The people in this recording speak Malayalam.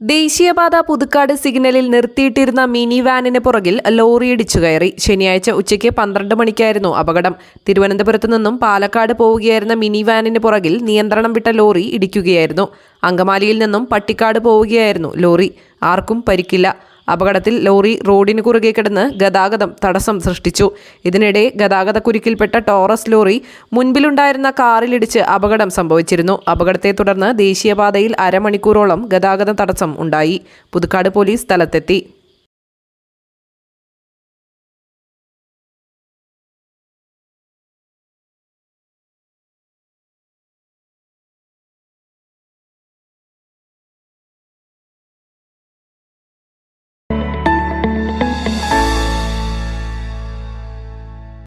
ദേശീയപാത പുതുക്കാട് സിഗ്നലിൽ നിർത്തിയിട്ടിരുന്ന മിനി വാനിന് പുറകിൽ ലോറി ഇടിച്ചു കയറി. ശനിയാഴ്ച ഉച്ചയ്ക്ക് പന്ത്രണ്ട് മണിക്കായിരുന്നു അപകടം. തിരുവനന്തപുരത്ത് നിന്നും പാലക്കാട് പോവുകയായിരുന്ന മിനി വാനിന് പുറകിൽ നിയന്ത്രണം വിട്ട ലോറി ഇടിക്കുകയായിരുന്നു. അങ്കമാലിയിൽ നിന്നും പട്ടിക്കാട് പോവുകയായിരുന്നു ലോറി. ആർക്കും പരിക്കില്ല. അപകടത്തിൽ ലോറി റോഡിന് കുറുകെ കിടന്ന് ഗതാഗതം തടസ്സം സൃഷ്ടിച്ചു. ഇതിനിടെ ഗതാഗതക്കുരുക്കിൽപ്പെട്ട ടോറസ് ലോറി മുൻപിലുണ്ടായിരുന്ന കാറിലിടിച്ച് അപകടം സംഭവിച്ചിരുന്നു. അപകടത്തെ തുടർന്ന് ദേശീയപാതയിൽ അരമണിക്കൂറോളം ഗതാഗത തടസ്സം ഉണ്ടായി. പുതുക്കാട് പോലീസ് സ്ഥലത്തെത്തി.